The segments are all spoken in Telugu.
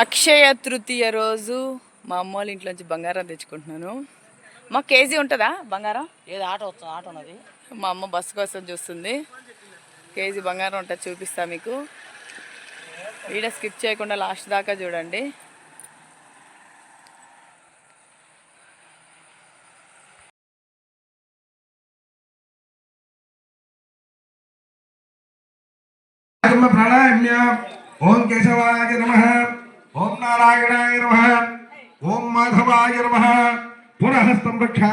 అక్షయ తృతీయ రోజు మా అమ్మ వాళ్ళ ఇంట్లోంచి బంగారం తెచ్చుకుంటున్నాను. మా కేజీ ఉంటుందా బంగారం? ఏది ఆటో వస్తుంది ఆటో ఉన్నది మా అమ్మ బస్సు కోసం చూస్తుంది. కేజీ బంగారం ఉంటుంది చూపిస్తా మీకు. వీడియో స్కిప్ చేయకుండా లాస్ట్ దాకా చూడండి. ప్రాణామ్య ఓం కేశవాయ నమ. ओम नारायणाय नमः। ओम माधवाय नमः। पुनः संरक्षा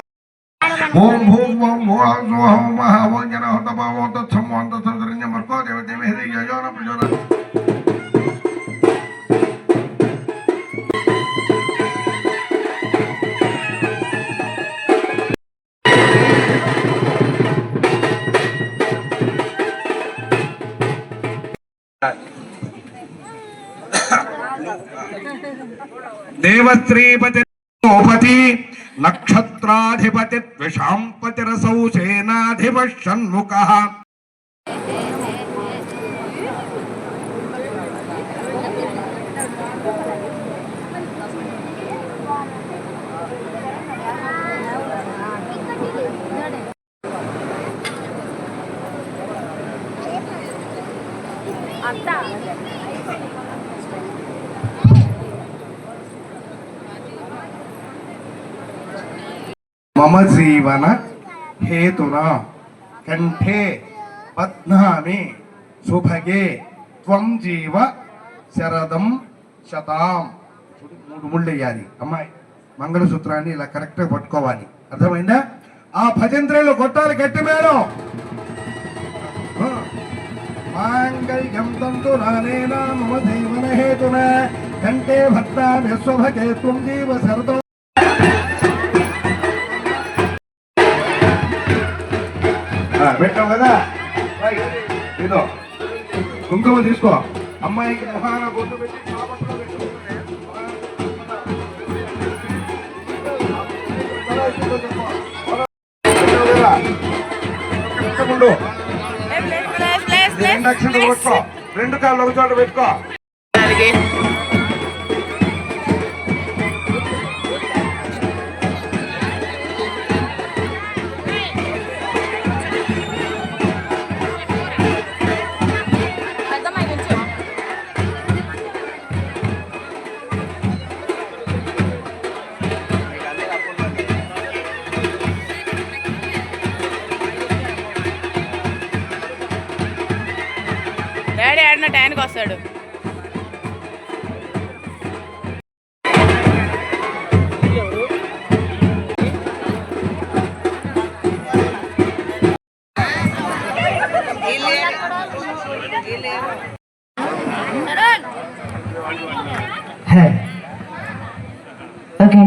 ओम भूम, ओम स्वहं महा ओम होत ओम तत्संतरण्य मर्को देवते में हृदय यजो न प्रचोदन దేవశ్రీపతి ఓపతి నక్షత్రాధిపతి ద్విషాంపతిరసౌ సేనాధిప షణ్ముఖ మమ జీవన హేతున కంఠే బధ్నామి సుభగే త్వం జీవ శరదం శతాం చూడు, మూడు ముళ్ళు వేయాలి. అమ్మాయి మంగళసూత్రాన్ని ఇలా కరెక్ట్గా పట్టుకోవాలి. అర్థమైందా? ఆ భజంత్రిలో కొట్టాలి గట్టి మేడం. మాంగళ్యం తంతు నానేన మమ జీవన హేతున. కంఠే భక్తామి స్వభగే త్వం జీవ శరదం. పెట్టావు కదా. ఇదో కుంకుమ తీసుకో. అమ్మాయికి మొహాన బొట్టు పెట్టి రెండు కాళ్ళు ఒక చోట పెట్టుకో. ఆడిన ఓకే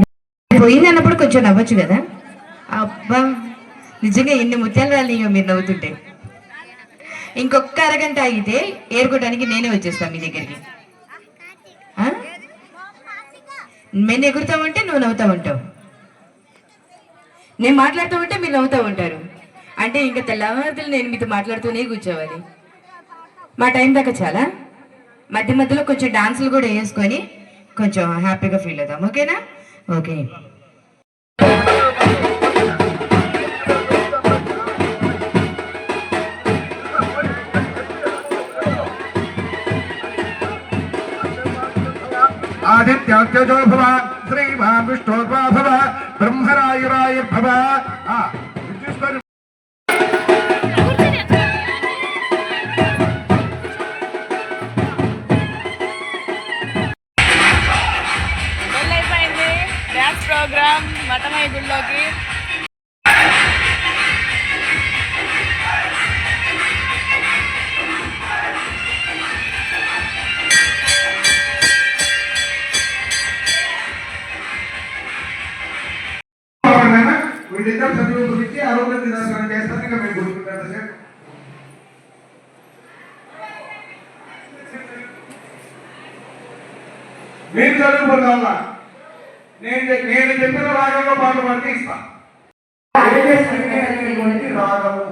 పోయింది అన్నప్పుడు కొంచెం నవ్వచ్చు కదా? అబ్బా నిజంగా ఎన్ని ముత్యాలు రాలేయో మీరు నవ్వుతుంటే. ఇంకొక అరగంట ఆగితే ఏరుకోవడానికి నేనే వచ్చేస్తాను మీ దగ్గరికి. నేను ఎగురుతా ఉంటే నువ్వు నవ్వుతా ఉంటావు నేను మాట్లాడుతూ ఉంటే మీరు నవ్వుతూ ఉంటారు అంటే ఇంకా తెల్లవారులు నేను మీతో మాట్లాడుతూనే కూర్చోవాలి. మా టైం దాకా చాలా. మధ్య మధ్యలో కొంచెం డాన్సులు కూడా వేసుకొని కొంచెం హ్యాపీగా ఫీల్ అవుతాం. ఓకేనా? ఓకే. ఆదిత్యాత్యజో భవ శ్రీమాన్ విష్ణోర్వా మీరు చదువుకున్నా నేను నేను చెప్పిన రాగంలో పాటలు పడితే ఇస్తాను రాగము.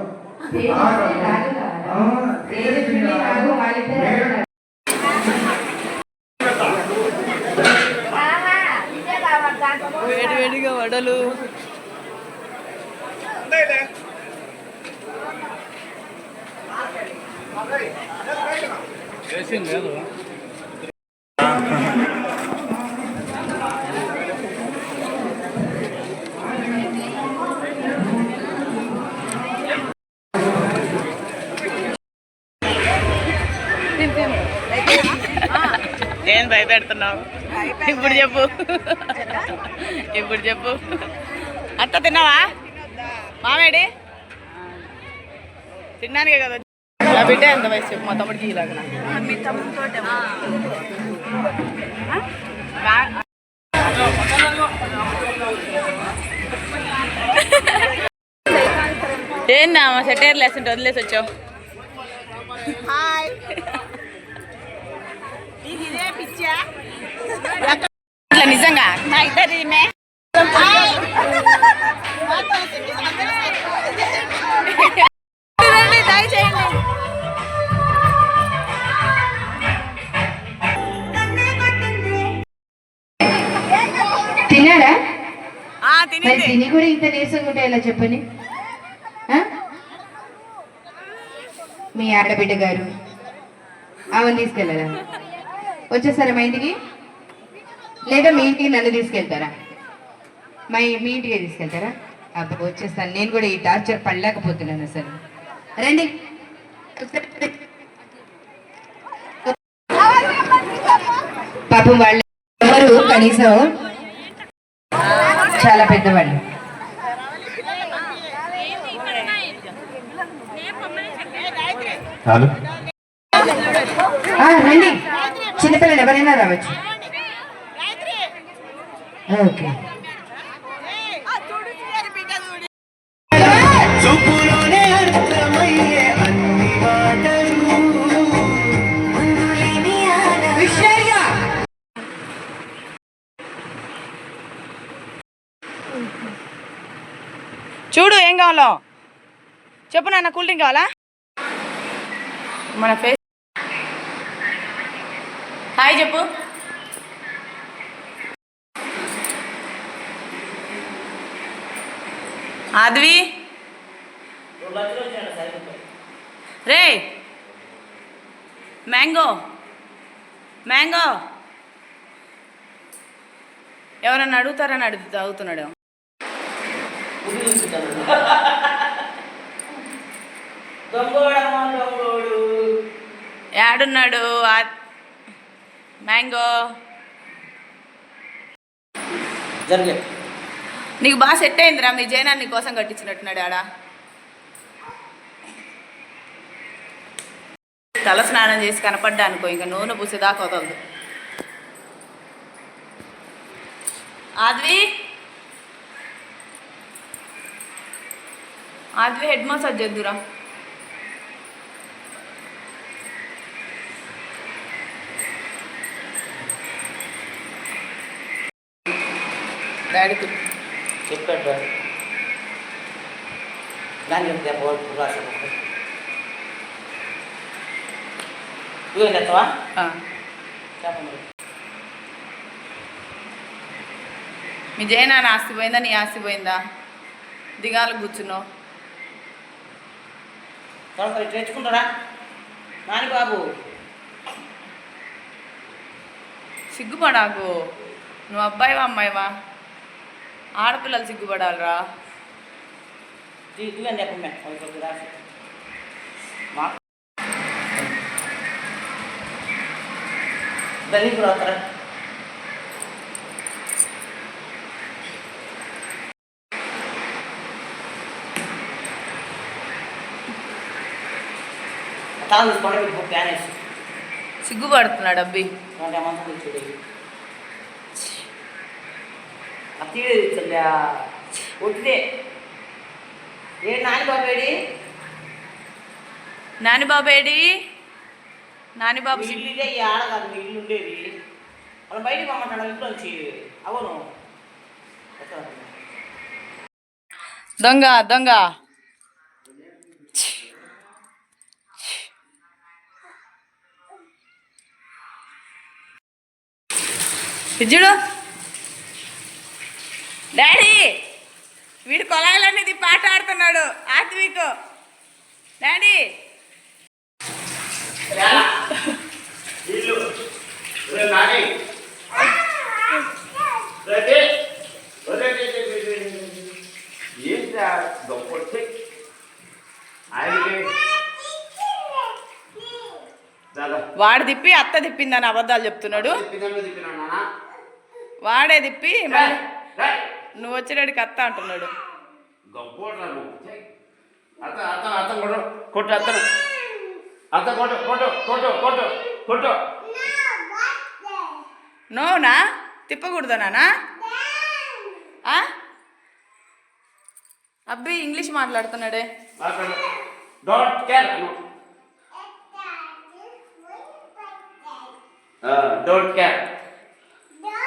వేడి వేడిగా వడలు. భయపెడుతున్నావు ఇప్పుడు చెప్పు. ఇప్పుడు చెప్పు. అత్త తిన్నావా? మామేడి? తిన్నానుగా కదా. నా బిడ్డ ఎంత వయసు చెప్పు మా తమ్ముడికి ఇలాగ ఏందా సెటైర్ లేస్తుంటే వదిలేసి వచ్చావు ఇట్లా నిజంగా? తినింది. తిని కూడా ఇంత నీరసంగా ఉంటే ఎలా చెప్పని? మీ ఆడబిడ్డ గారు. ఆమెను తీసుకెళ్ళారా వచ్చేస్తారా మా ఇంటికి? లేదా మీ ఇంటికి నన్ను తీసుకెళ్తారా? మా మీ ఇంటికి తీసుకెళ్తారా? అప్పుడు వచ్చేస్తాను. నేను కూడా ఈ టార్చర్ పడలేకపోతున్నాను అసలు. రండి. పాపం వాళ్ళు ఎవరు? కనీసం చాలా పెద్దవాళ్ళు. రండి. చిన్నపిల్లలు ఎవరైనా రావచ్చు. ఓకే. చూడు ఏం కావాలో. చెప్పు నాన్న కూల్ డ్రింక్ కావాలా? మన ఫేస్ హాయ్ చెప్పు. ఆద్వి. రే. మ్యాంగో. మ్యాంగో. ఎవరన్నా అడుగుతారని అడుగుతా అవుతున్నాడు యాడున్నాడు ఆ- మ్యాంగో జరిగే. నీకు బాగా సెట్ అయిందిరా మీ జైనా నీ కోసం కట్టించినట్టున్నాడు ఆడ. తల స్నానం చేసి కనపడ్డా అనుకో ఇంకా నూనె పూసేదాకా వదలదు ఆద్వి? ఆద్వి హెడ్ మసాజ్ చేద్దురా. డాడీకి చెప్పాడు. దాన్ని చెప్తే బోర్డు రాసి చెప్తావా. చెప్పండి. మీ జైనా నా ఆస్తి పోయిందా? నీ ఆస్తి పోయిందా? దిగాలు కూర్చున్నావు. త్వరగా తెచ్చుకుంటారా నాని బాబు సిగ్గుపడాకు. నువ్వు అబ్బాయివా అమ్మాయివా? ఆడపిల్లలు సిగ్గుపడాలిరా. ఇవేం చెప్పమే కొద్ది రాసి మా దాన్ని కూడా వస్తారా తాను తీసుకోండి మీకు ప్లాన్ వేసి సిగ్గుపడుతున్నాడు అబ్బి చెల్లె ఒట్టిదే ఏ నాని బాబేడి నాని బాబు ఏడి? నాని బాబు మీ సిగ్గు- ఇల్లు ఇదే ఈ ఆడ కాదు మీ ఇల్లు ఉండేది. వాళ్ళు బయటికి పంపంటాడు ఇంట్లో నుంచి. అవును? దొంగ దొంగ. ఇజ్జుడు డాడీ వీడు కొలాయిలన్నీ ఇది పాట ఆడుతున్నాడు. ఆత్విక్ డాడీ. ఏంటి గొప్ప వాడు తిప్పి అత్త తిప్పిందని అబద్ధాలు చెప్తున్నాడు. వాడే తిప్పి నువ్వు వచ్చేటాడికి అత్త అంటున్నాడు కొట్టు కొట్టు అతను అత కొట్టు కొట్టు కొట్టు కొట్టు కొట్టు. నోనా? తిప్పకూడదా నానా? ఆ? అబ్బి ఇంగ్లీష్ మాట్లాడుతున్నాడే. డోంట్ కేర్ అను డోంట్ కేర్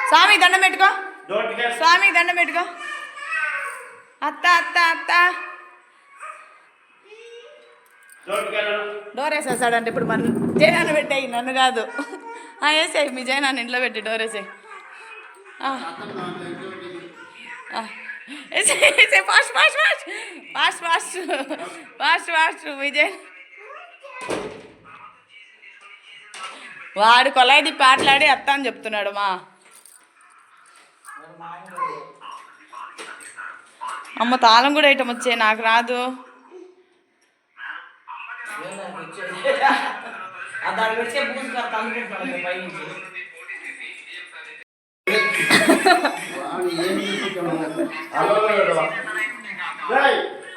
స్వామి దండం పెట్టుకో. స్వామి దండం పెట్టుకో. అత్త అత్త అత్త. డోర్ వేసేసాడంటే ఇప్పుడు మన జయనాన్న పెట్టాయి నన్ను కాదు. ఆ, వేసేయి మీ జయనాన్న ఇంట్లో పెట్టి డోర్ వేసేయి. వేసేయి fast fast fast. Fast fast. Fast fast Vijay వాడు కొలాయి తిప్పి ఆటలాడి అత్త అని చెప్తున్నాడు మా. అమ్మ తాళం కూడా ఐటమ్ వచ్చే నాకు రాదు.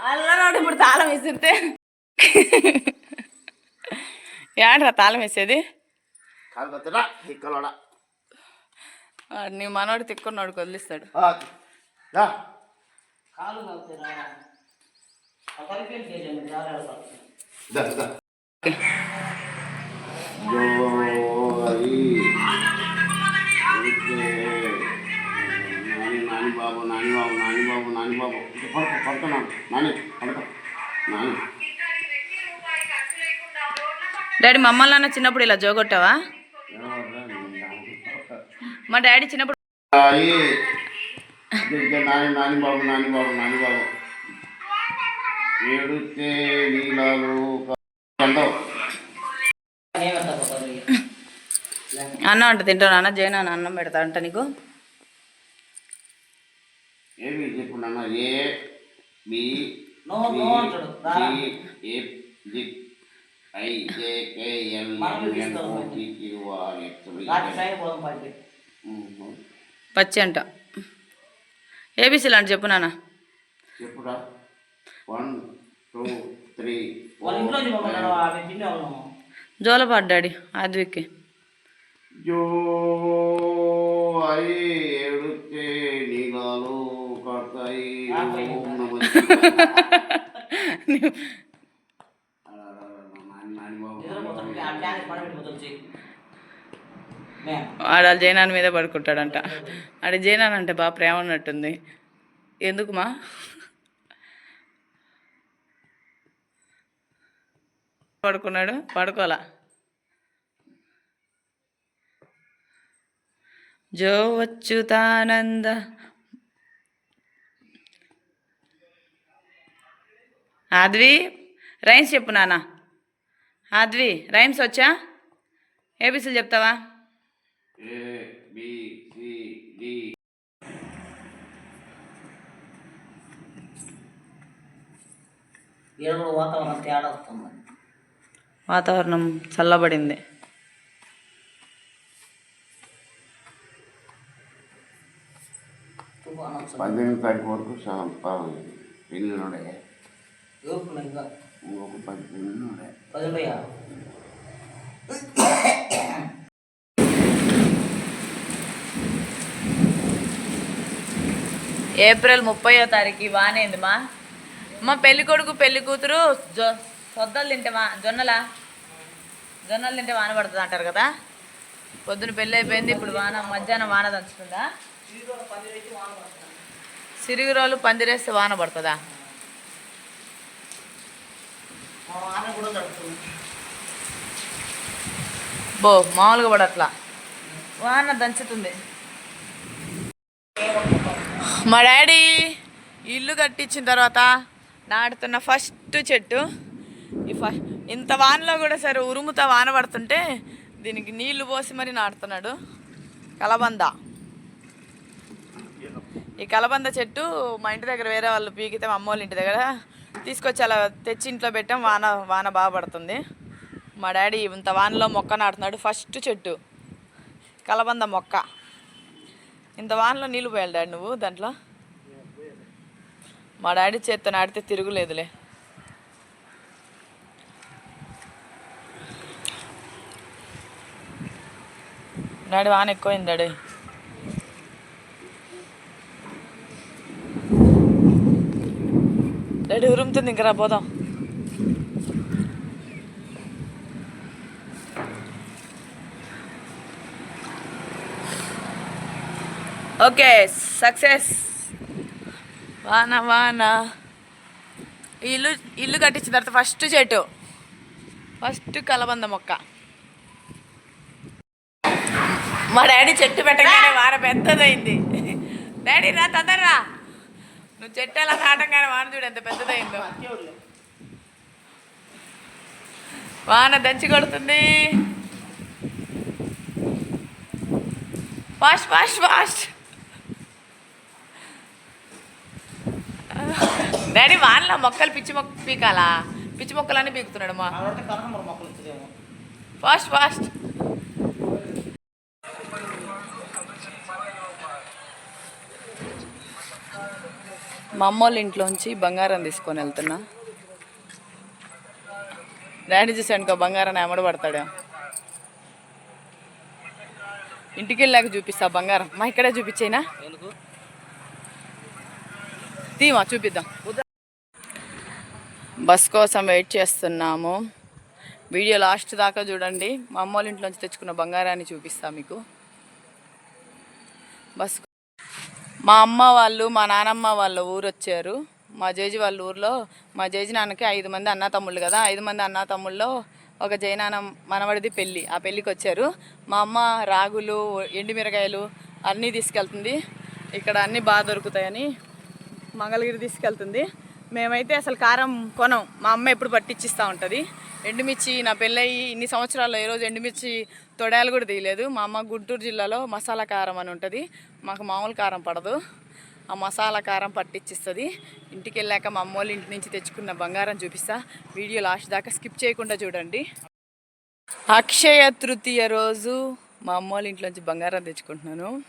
అల్లరాడు ఇప్పుడు తాళం విసిరితే ఏడ్రా తాళం వేసేది? నీ మనోడు తిక్కున్నాడు వదిలిస్తాడు. కాలు జాగ్రత్త. నాని బాబు నాని బాబు నాని బాబు నాని బాబు. పడుకో పడుతున్నాను నాని. పడుకో. నాని. డాడీ మమ్మల్ని అన్న చిన్నప్పుడు ఇలా జోగొట్టావా? మా డాడీ చిన్నప్పుడు నాని నాని బాబు నాని బాబు నాని బాబు. నీలాలు కందవు అన్నం అంట తింటాను అన్న జైన్ అన్న పెడతా అంట నీకు. ఏమి చెప్పు నాన్న A B I J K L N. O P Q R X. పచ్చి అంట. ఏబీసీలు అంటే చెప్పు నాన్న. చెప్పురా. వన్ టూ త్రీ జోలపాడు డాడీ ఆద్విక్కి. జో ఏడుతే కడతాయి. నాని బాబు ఆడ జైనాన్ మీద పడుకుంటాడంట. ఆడ జైనాన్ అంటే బాగా ప్రేమ ఉన్నట్టుంది. ఎందుకు మా పడుకున్నాడు? పడుకోలా జో వచ్చుతానంద ఆద్వి రైమ్స్ చెప్పు నాన్న. ఆద్వి రైమ్స్ వచ్చా? ఏబీసీలు చెప్తావా? A B C D. ఈరోజు వాతావరణం తేడా వస్తుంది? వాతావరణం చల్లబడింది. పద్దెనిమిది తారీఖు వరకు పెళ్ళి ఉండే ఇంకొక పది పెళ్ళి ఉండే పది ఉంటాయా ఏప్రిల్ ముప్పయో తారీఖు వానేంది మా మా పెళ్ళి కొడుకు పెళ్ళి కూతురు జొ సొద్దలు తింటామా? జొన్నలా? జొన్నలు తింటే వాన పడుతుంది అంటారు కదా? పొద్దున పెళ్ళి అయిపోయింది ఇప్పుడు వాన మధ్యాహ్నం వాన దంచుతుందా? సిరిగిరోలు పందిరేస్తే వాన పడుతుందా? బో మామూలుగా పడట్లా. వాన దంచుతుంది. మా డాడీ ఇల్లు కట్టించిన తర్వాత నాటుతున్న ఫస్ట్ చెట్టు. ఈ ఫస్ట్ ఇంత వానలో కూడా సరే ఉరుముతా వాన పడుతుంటే దీనికి నీళ్ళు పోసి మరి నాటుతున్నాడు. కలబంద. ఈ కలబంద చెట్టు మా ఇంటి దగ్గర వేరే వాళ్ళు పీకితే మా అమ్మ వాళ్ళ ఇంటి దగ్గర తీసుకొచ్చి అలా తెచ్చి ఇంట్లో పెట్టాం వాన వాన బాగా పడుతుంది. మా డాడీ ఇంత వానలో మొక్క నాటుతున్నాడు ఫస్ట్ చెట్టు. కలబంద మొక్క. ఇంత వానలో నీళ్ళు పోయాలి డాడీ నువ్వు దాంట్లో? మా డాడీ చేత్తో నాటితే తిరుగులేదులే. డాడీ వాన ఎక్కువైంది డాడీ. డాడీ ఉరుముతుంది ఇంకా రా పోదాం. Okay success. వాన వాన. ఇల్లు ఇల్లు కట్టించిన తర్వాత ఫస్ట్ చెట్టు. ఫస్ట్ కలబంద మొక్క. మా డాడీ చెట్టు పెట్టగానే వాన పెద్దదైంది. డాడీ రా తొందరరా నువ్వు చెట్టు ఎలా నాటంగానే వాన చూడు ఎంత పెద్దదైందో. వాన దంచి కొడుతుంది. Fast fast fast. డాడీ వానలో మొక్కలు పిచ్చి మొక్క పీకాలా? పిచ్చి మొక్కలన్నీ పీకుతున్నాడు మా. Fast fast. మా అమ్మ వాళ్ళ ఇంట్లోంచి బంగారం తీసుకొని వెళ్తున్నా. డాడీ చూసానుకో బంగారం ఎమడ పడతాడు. ఇంటికి వెళ్ళాక చూపిస్తా బంగారం. మా ఇక్కడే చూపించేనా? తీమా చూపిద్దాం. బస్ కోసం వెయిట్ చేస్తున్నాము. వీడియో లాస్ట్ దాకా చూడండి. మా అమ్మ వాళ్ళ ఇంట్లోంచి తెచ్చుకున్న బంగారాన్ని చూపిస్తా మీకు. బస్ మా అమ్మ వాళ్ళు మా నానమ్మ వాళ్ళ ఊరు వచ్చారు మా జేజీ వాళ్ళ ఊర్లో మా జేజీ నాన్నకి ఐదు మంది అన్నతమ్ముళ్ళు కదా. ఐదు మంది అన్న తమ్ముళ్ళలో ఒక జైనాన్న మనవడిది పెళ్ళి. ఆ పెళ్ళికి వచ్చారు మా అమ్మ రాగులు ఎండుమిరకాయలు అన్నీ తీసుకెళ్తుంది. ఇక్కడ అన్నీ బాగా దొరుకుతాయని మంగళగిరి తీసుకెళ్తుంది. మేమైతే అసలు కారం కొనం. మా అమ్మ ఎప్పుడు పట్టించిస్తూ ఉంటుంది. ఎండుమిర్చి నా పెళ్ళయి ఇన్ని సంవత్సరాల్లో ఈరోజు ఎండుమిర్చి తొడాలు కూడా తీయలేదు. మా అమ్మ గుంటూరు జిల్లాలో మసాలా కారం అని ఉంటుంది. మాకు మామూలు కారం పడదు. ఆ మసాలా కారం పట్టించిస్తుంది ఇంటికి వెళ్ళాక మా అమ్మ వాళ్ళ ఇంటి నుంచి తెచ్చుకున్న బంగారం చూపిస్తా. వీడియో లాస్ట్ దాకా స్కిప్ చేయకుండా చూడండి. అక్షయ తృతీయ రోజు మా అమ్మ వాళ్ళ ఇంట్లోంచి బంగారం తెచ్చుకుంటున్నాను.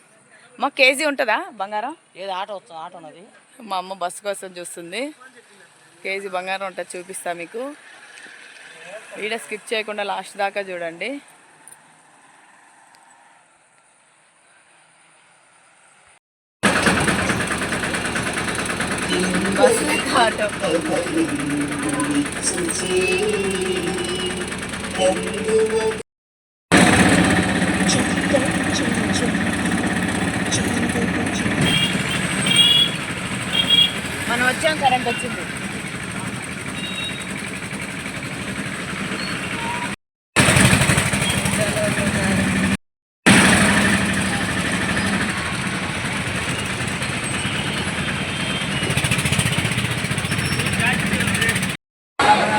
మా కేజీ ఉంటుందా బంగారం? ఏది ఆట ఆట ఆటో ఉన్నది మా అమ్మ బస్సు కోసం చూస్తుంది. కేజీ బంగారం ఉంటుంది చూపిస్తా మీకు. వీడియో స్కిప్ చేయకుండా లాస్ట్ దాకా చూడండి. బస్సు ఆటో మనం వచ్చాం కరెంట్ వచ్చింది.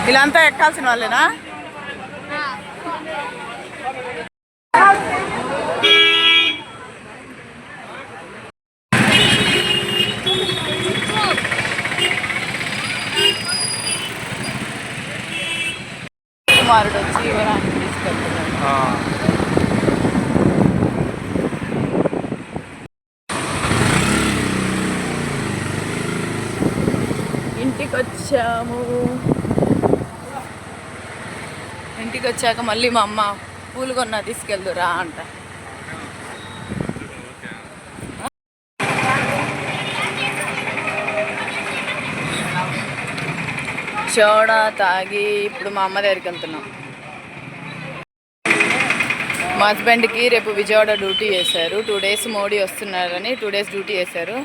వీళ్ళంతా ఎక్కాల్సిన వాళ్ళేనా? కుమారుడు వచ్చి ఇవ్వడానికి తీసుకెళ్తున్నాడు ఇంటికి వచ్చాము ఇంటికి వచ్చాక మళ్ళీ మా అమ్మ పూలు కొన్నా తీసుకెళ్దురా అంట. సోడా తాగి ఇప్పుడు మా అమ్మ దగ్గరికి వెళ్తున్నాం. మా హస్బెండ్కి రేపు విజయవాడ డ్యూటీ చేశారు. టూ డేస్ మోడీ వస్తున్నారని టూ డేస్ డ్యూటీ చేశారు.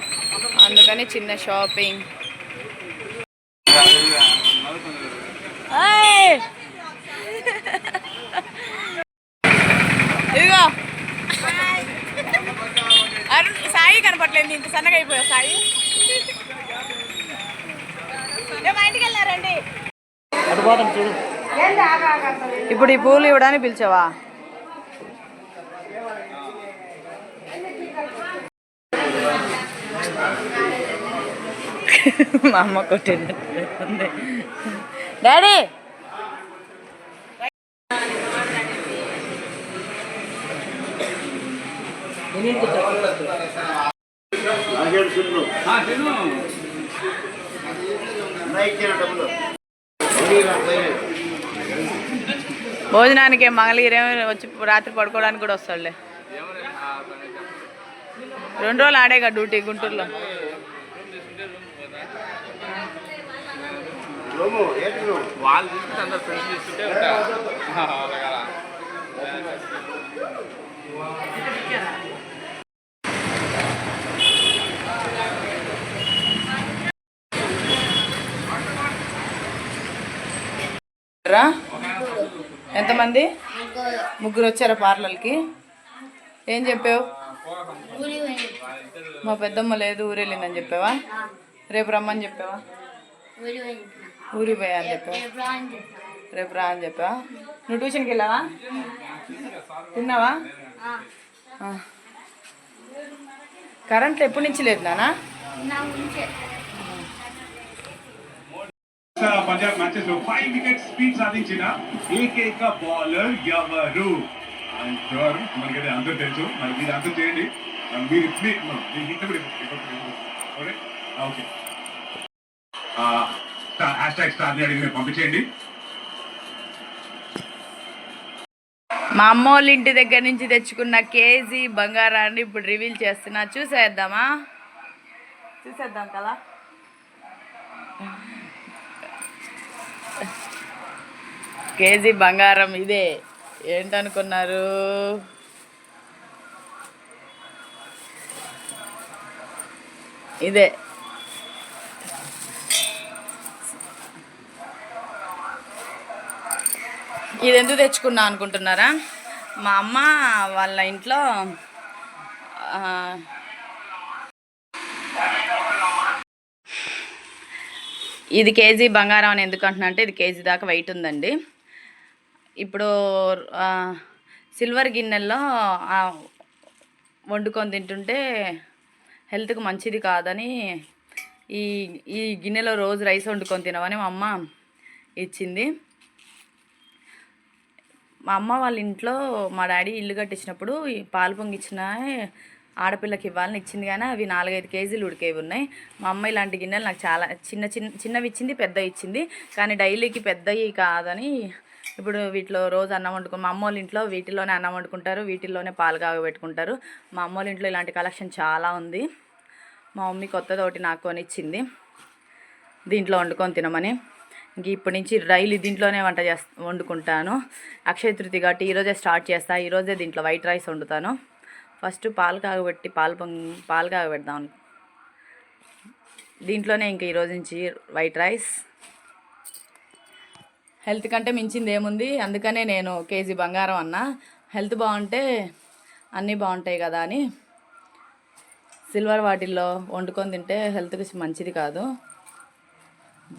అందుకని చిన్న షాపింగ్! ఇదిగో. అరుణ్ సాయి కనప కనపట్లేదు ఇంత సన్నగా అయిపోయా సాయి ఏ, మా ఇంటికి వెళ్ళారండి ఇప్పుడు ఈ పూలు ఇవ్వడానికి పిలిచావా? మా అమ్మ కొట్టింది డాడీ! డబ్బులు భోజనానికి మంగళగిరేమో వచ్చి రాత్రి పడుకోవడానికి కూడా వస్తాడులే. రెండు రోజులు ఆడేగా డ్యూటీ గుంటూరులో. వాళ్ళు అందరు ఫ్రెండ్స్ ఉంటా రా ఎంతమంది? ముగ్గురు వచ్చారా పార్లర్కి? ఏం చెప్పావు? మా పెద్దమ్మ లేదు ఊరెళ్ళిందని చెప్పావా? రేపు రమ్మని చెప్పావా? ఊరి పోయా అని చెప్పావా? రేపు రా అని చెప్పావా? నువ్వు ట్యూషన్కి వెళ్ళావా తిన్నావా కరెంట్ ఎప్పటి నుంచి లేదు నానా పంజాబ్ మ్యాచెస్లో ఫైవ్ వికెట్ స్పీడ్ సాధించిన ఏకైక బౌలర్ ఎవరు? Sure మనకైతే అందరూ తెలుసు. మరి మీరు అందరూ చేయండి. మీరు ఓకే ఓకే హ్యాష్ ట్యాగ్ స్టార్ని అడిగి మీరు పంపించేయండి. మా అమ్మ వాళ్ళ ఇంటి దగ్గర నుంచి తెచ్చుకున్న కేజీ బంగారాన్ని ఇప్పుడు రివీల్ చేస్తున్నా. చూసేద్దామా? చూసేద్దాం కదా. కేజీ బంగారం ఇదే. ఏంటనుకున్నారు? ఇదే. ఇది ఎందుకు తెచ్చుకున్నా అనుకుంటున్నారా? మా అమ్మ వాళ్ళ ఇంట్లో ఇది కేజీ బంగారం అని ఎందుకు అంటున్నా అంటే ఇది కేజీ దాకా వెయిట్ ఉందండి. ఇప్పుడు సిల్వర్ గిన్నెల్లో వండుకొని తింటుంటే హెల్త్కి మంచిది కాదని ఈ ఈ గిన్నెలో రోజు రైస్ వండుకొని తినవని మా అమ్మ ఇచ్చింది. మా అమ్మ వాళ్ళ ఇంట్లో మా డాడీ ఇల్లు కట్టించినప్పుడు ఈ పాలు పొంగిచ్చిన ఆడపిల్లకి ఇవ్వాలని ఇచ్చింది కానీ అవి నాలుగైదు కేజీలు ఉడికేవి ఉన్నాయి. మా అమ్మ ఇలాంటి గిన్నెలు నాకు చాలా చిన్న చిన్న చిన్నవి ఇచ్చింది పెద్ద ఇచ్చింది. కానీ డైలీకి పెద్దవి కాదని ఇప్పుడు వీటిలో రోజు అన్నం వండుకో మా అమ్మ వాళ్ళ ఇంట్లో వీటిలోనే అన్నం వండుకుంటారు వీటిల్లోనే పాలు కాగబెట్టుకుంటారు. మా అమ్మ వాళ్ళ ఇంట్లో ఇలాంటి కలెక్షన్ చాలా ఉంది. మా మమ్మీ కొత్తది ఒకటి నాకు కొనిచ్చింది. దీంట్లో వండుకొని తినమని. ఇంక ఇప్పటి నుంచి రైలు దీంట్లోనే వంట చేస్తా వండుకుంటాను. అక్షయ తృతి కాబట్టి ఈరోజే స్టార్ట్ చేస్తాను ఈరోజే దీంట్లో వైట్ రైస్ వండుతాను. ఫస్ట్ పాలు కాగబెట్టి పాలు పొంగి పాలు కాగబెడదాం దీంట్లోనే ఇంక ఈరోజు నుంచి వైట్ రైస్. హెల్త్ కంటే మించింది ఏముంది? అందుకనే నేను కేజీ బంగారం అన్న. హెల్త్ బాగుంటే అన్నీ బాగుంటాయి కదా అని సిల్వర్ వాటిల్లో వండుకొని తింటే హెల్త్కి మంచిది కాదు.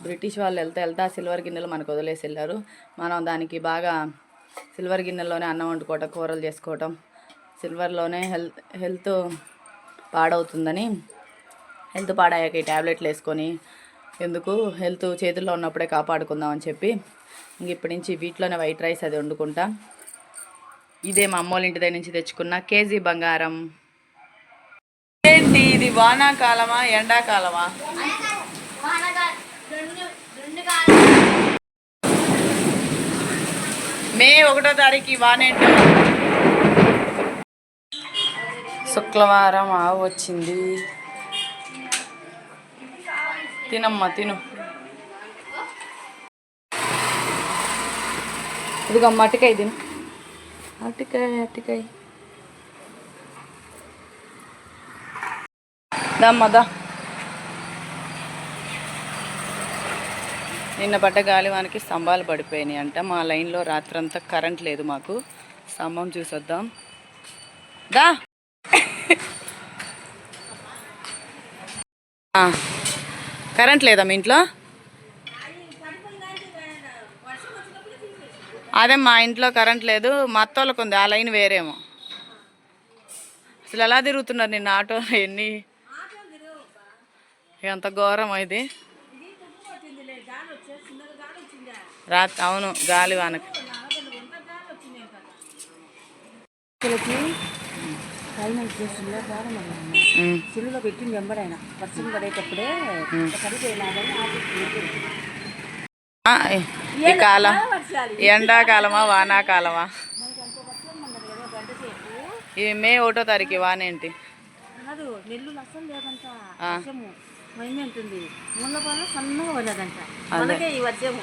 బ్రిటిష్ వాళ్ళు వెళ్తే వెళ్తే ఆ సిల్వర్ గిన్నెలు మనకు వదిలేసి వెళ్ళారు. మనం దానికి బాగా సిల్వర్ గిన్నెల్లోనే అన్నం వండుకోవటం కూరలు చేసుకోవటం సిల్వర్లోనే హెల్త్ హెల్త్ పాడవుతుందని హెల్త్ పాడయ్యాక ఈ ట్యాబ్లెట్లు వేసుకొని ఎందుకు హెల్త్ చేతుల్లో ఉన్నప్పుడే కాపాడుకుందామని చెప్పి ఇంక ఇప్పటి నుంచి వీటిలోనే వైట్ రైస్ అది వండుకుంటా. ఇదే మా అమ్మోళ్ళ ఇంటి దగ్గర నుంచి తెచ్చుకున్న కేజీ బంగారం. ఏంటి ఇది వానాకాలమా ఎండాకాలమా? మే ఒకటో తారీఖు వానేంటో శుక్రవారం ఆవు వచ్చింది. తినమ్మా తిను. ఇదిగో అమ్మ అటికాయ తిను. అటికాయ అటికాయ దమ్మదా దా. నిన్న పడ్డ గాలివానికి స్తంభాలు పడిపోయినాయి అంట. మా లైన్లో రాత్రంతా కరెంట్ లేదు మాకు. స్తంభం చూసొద్దాం. దా ఆ. కరెంట్ లేదా మీ ఇంట్లో? అదే మా ఇంట్లో కరెంట్ లేదు మా వాళ్ళకు ఉంది ఆ లైన్ వేరేమో. అసలు ఎలా తిరుగుతున్నారు నిన్న ఆటో ఎన్ని? ఎంత ఘోరం ఇది. రా అవును గాలి వానకి. చెల్లులో పెట్టింది ఎంబడైనా వర్షం పడేటప్పుడే ఈ కాలం ఎండాకాలమా వానాకాలమా? ఈ మే ఒకటో తారీఖు వానేంటి? లేదంట. వర్షము. ఉంటుంది. ముళ్ళ పనులు సన్నగా. మనకే ఈ వర్షము.